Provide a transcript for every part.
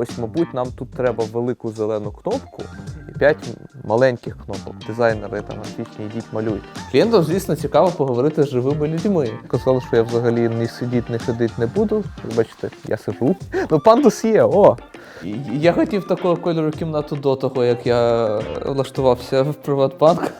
Ось, мабуть, нам тут треба велику зелену кнопку і п'ять маленьких кнопок. Дизайнери там графічні, йдіть малюйте. Клієнтам, звісно, цікаво поговорити з живими людьми. Казали, що я взагалі не сидіти, не ходити не буду. Ви Бачите, я сижу. Ну, пандус є, о! Я хотів такого кольору кімнату до того, як я влаштувався в Приватбанк.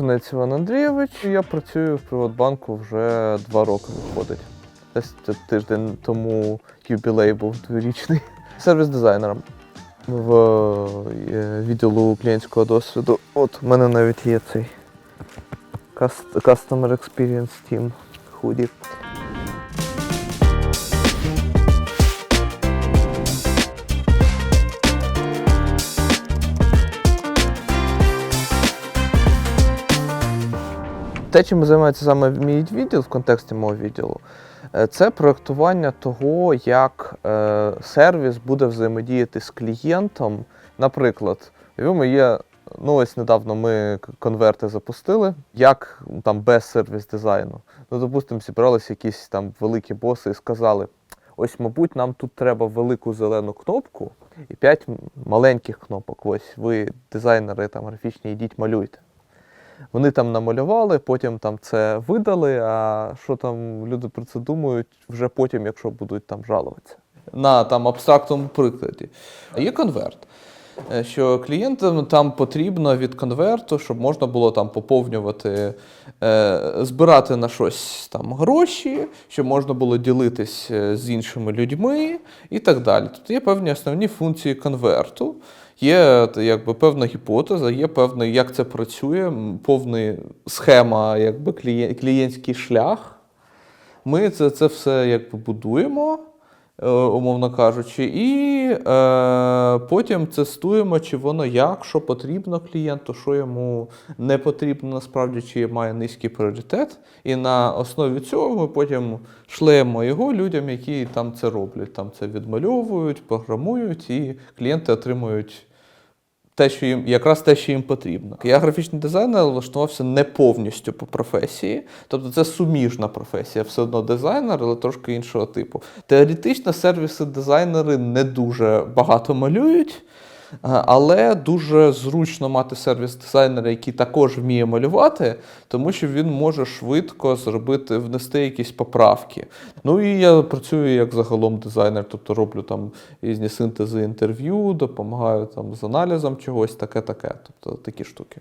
Звати Іван Андрійович. Я працюю в Приватбанку вже два роки виходить. Десь тиждень тому юбілей був дворічний. Сервіс-дизайнером в е, відділу клієнтського досвіду. От у мене навіть є цей Customer Experience Team худі. Те, чим займається саме мій відділ в контексті мого відділу, е, це проєктування того, як е, сервіс буде взаємодіяти з клієнтом. Наприклад, є. Ну, ось недавно ми конверти запустили, як там без сервіс дизайну. Ну, допустимо, зібралися якісь там великі боси і сказали: ось, мабуть, нам тут треба велику зелену кнопку і п'ять маленьких кнопок. Ось ви, дизайнери там графічні, йдіть малюйте. Вони там намалювали, потім там це видали. А що там люди про це думають вже потім, якщо будуть там жалуватися. На там абстрактному прикладі. Є конверт. е, Що клієнтам там потрібно від конверту, щоб можна було там поповнювати, е, збирати на щось там гроші, щоб можна було ділитись е, з іншими людьми і так далі. Тобто є певні основні функції конверту. Є якби певна гіпотеза, є певний, як це працює, повна схема, якби клієн- клієнтський шлях. Ми це, це все якби будуємо, е, умовно кажучи, і е, потім тестуємо, чи воно як, що потрібно клієнту, що йому не потрібно насправді, чи має низький пріоритет. І на основі цього ми потім шлемо його людям, які там це роблять. Там це відмальовують, програмують, і клієнти отримують те, що їм якраз те, що їм потрібно. Я графічний дизайнер, влаштувався не повністю по професії. Тобто це суміжна професія, все одно дизайнер, але трошки іншого типу. Теоретично сервіси дизайнери не дуже багато малюють. А, Але дуже зручно мати сервіс дизайнера, який також вміє малювати, тому що він може швидко зробити, внести якісь поправки. Ну і я працюю як загалом дизайнер, тобто роблю там різні синтези інтерв'ю, допомагаю там з аналізом чогось, таке-таке. Тобто такі штуки.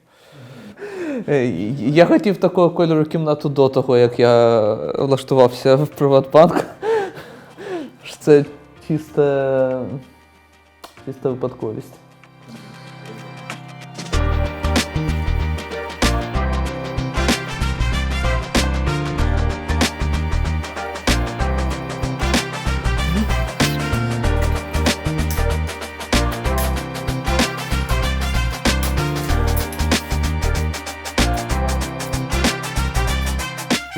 Е, Я хотів такого кольору кімнату до того, як я влаштувався в Приватбанк. Це чиста, чиста випадковість.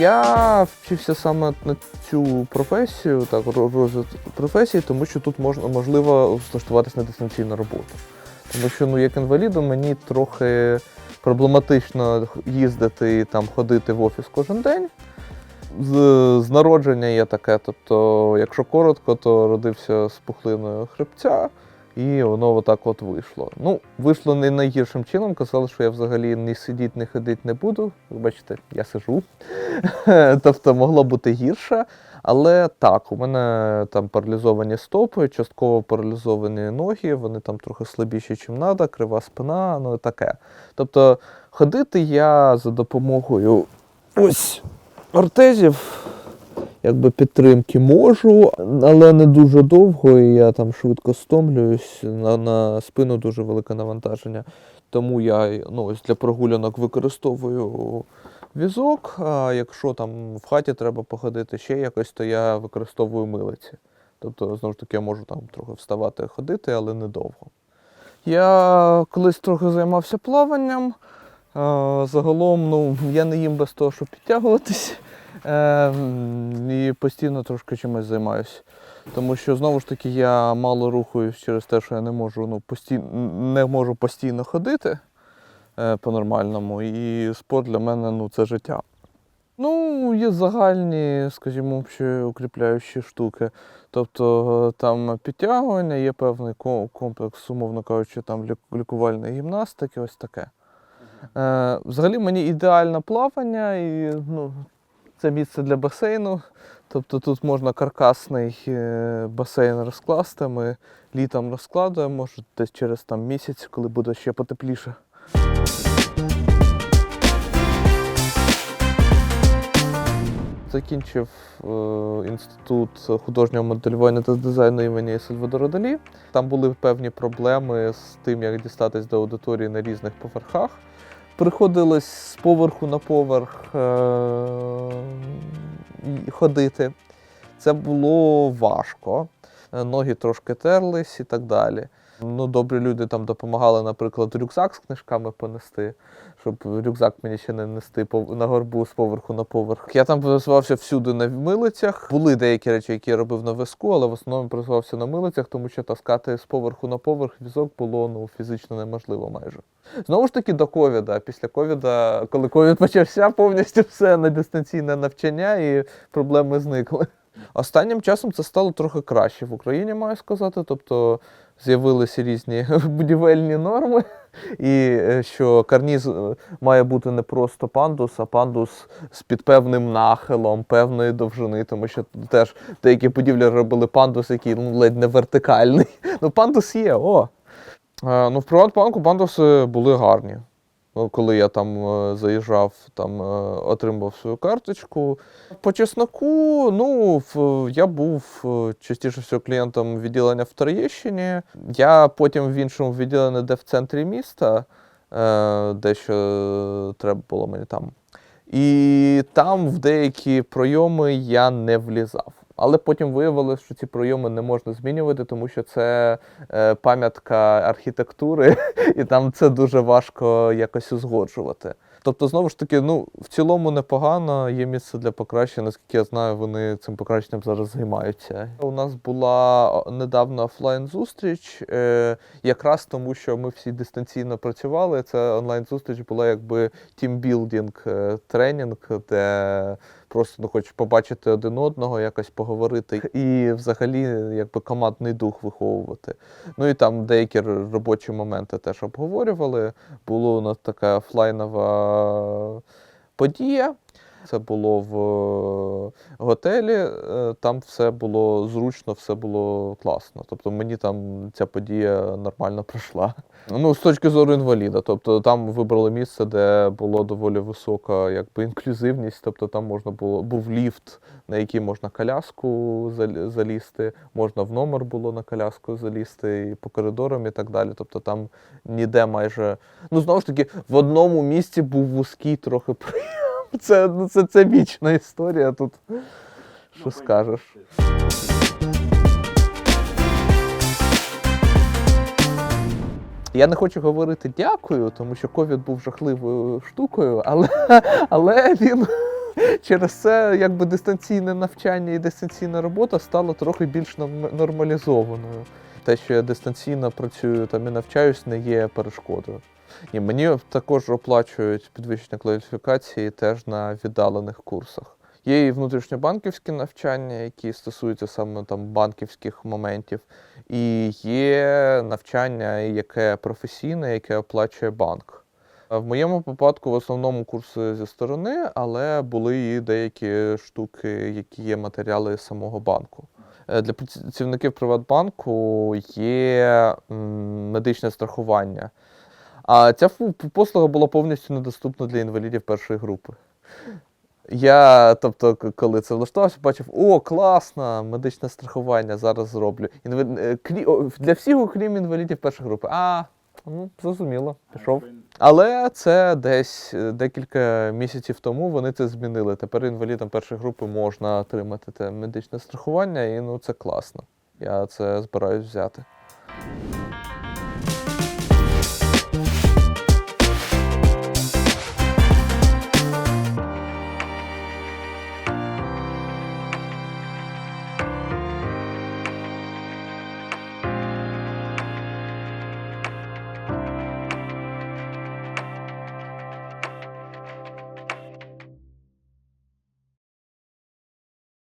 Я вчився саме на цю професію, так, ро- розвиток професії, тому що тут можна можливо влаштуватися на дистанційну роботу. Тому що ну, як інвалідом мені трохи проблематично їздити і там ходити в офіс кожен день. З, з народження є таке. Тобто, якщо коротко, то родився з пухлиною хребця, і воно отак от вийшло. Ну, вийшло не найгіршим чином. Казали, що я взагалі ні сидіти, ні ходити не буду. Ви бачите, я сижу. тобто могло бути гірше. Але так, у мене там паралізовані стопи, частково паралізовані ноги, вони там трохи слабіші, ніж треба, крива спина, ну таке. Тобто ходити я за допомогою ось ортезів, якби підтримки можу, але не дуже довго, і я там швидко стомлююсь. На, на спину дуже велике навантаження. Тому я ну, ось для прогулянок використовую візок. А якщо там в хаті треба походити ще якось, то я використовую милиці. Тобто, знову ж таки, я можу там трохи вставати ходити, але недовго. Я колись трохи займався плаванням. Загалом, ну, я не їм без того, щоб підтягуватись. Е, і постійно трошки чимось займаюся. Тому що знову ж таки я мало рухаюсь через те, що я не можу ну, постійно, не можу постійно ходити е, по-нормальному. І спорт для мене ну, це життя. Ну, є загальні, скажімо, укріпляючі штуки. Тобто е, там підтягування, є певний комплекс, умовно кажучи, там лікувальної гімнастики, ось таке. Е, взагалі мені ідеальне плавання, і ну, це місце для басейну. Тобто тут можна каркасний е, басейн розкласти. Ми літом розкладуємо, може десь через там, місяць, коли буде ще потепліше. Закінчив е, інститут художнього моделювання та дизайну імені Сальвадора Далі. Там були певні проблеми з тим, як дістатись до аудиторії на різних поверхах. Приходилось з поверху на поверх е- ходити. Це було важко. Ноги трошки терлись і так далі. Ну, добрі люди там допомагали, наприклад, рюкзак з книжками понести, щоб рюкзак мені ще не нести на горбу з поверху на поверх. Я там просувався всюди на милицях. Були деякі речі, які я робив на візку, але в основному просувався на милицях, тому що таскати з поверху на поверх візок було ну, фізично неможливо майже. Знову ж таки, до ковіда. Після ковіда, коли ковід почався, повністю все на дистанційне навчання і проблеми зникли. Останнім часом це стало трохи краще в Україні, маю сказати. Тобто з'явилися різні будівельні норми, і е, що карніз е, має бути не просто пандус, а пандус з під певним нахилом, певної довжини, тому що теж деякі будівлі робили пандус, який ну, ледь не вертикальний. Ну, пандус є, о. Е, Ну, в Приватбанку пандуси були гарні. Ну, Коли я там е, заїжджав, там е, отримав свою карточку. По чесноку, ну, я був е, частіше всього клієнтом відділення в Троєщині. Я потім в іншому відділенні, де в центрі міста, е, дещо треба було мені там. І там в деякі пройоми я не влізав. Але потім виявилося, що ці пройоми не можна змінювати, тому що це е, пам'ятка архітектури, і там це дуже важко якось узгоджувати. Тобто, знову ж таки, ну в цілому непогано, є місце для покращення. Наскільки я знаю, вони цим покращенням зараз займаються. У нас була недавно офлайн-зустріч, е, якраз тому, що ми всі дистанційно працювали. Це онлайн-зустріч була якби тімбілдинг е, тренінг, де просто ну, хочуть побачити один одного, якось поговорити і взагалі якби командний дух виховувати. Ну і там деякі робочі моменти теж обговорювали. Було у нас така офлайнова подія. Це було в е, готелі, е, там все було зручно, все було класно. Тобто мені там ця подія нормально пройшла. Ну, з точки зору інваліда. Тобто там вибрали місце, де було доволі висока якби, інклюзивність. Тобто там можна було був ліфт, на який можна коляску зал- залізти, можна в номер було на коляску залізти і по коридорам і так далі. Тобто там ніде майже. Ну, знову ж таки, в одному місці був вузький трохи прийом. Це, ну, це, це вічна історія тут. Що скажеш? Я не хочу говорити дякую, тому що ковід був жахливою штукою, але, але він через це якби дистанційне навчання і дистанційна робота стало трохи більш нормалізованою. Те, що я дистанційно працюю там і навчаюсь, не є перешкодою. Ні, мені також оплачують підвищення кваліфікації теж на віддалених курсах. Є і внутрішньобанківські навчання, які стосуються саме там банківських моментів, і є навчання, яке професійне, яке оплачує банк. В моєму випадку в основному курси зі сторони, але були і деякі штуки, які є матеріали самого банку. Е, Для працівників Приватбанку є медичне страхування. А ця послуга була повністю недоступна для інвалідів першої групи. Я, тобто, коли це влаштувався, бачив, о, класно, медичне страхування зараз зроблю. Інвал... е, клі- Для всіх, окрім інвалідів першої групи. А, ну, зрозуміло, пішов. Але це десь е, декілька місяців тому вони це змінили. Тепер інвалідам першої групи можна отримати те медичне страхування, і ну це класно. Я це збираюсь взяти.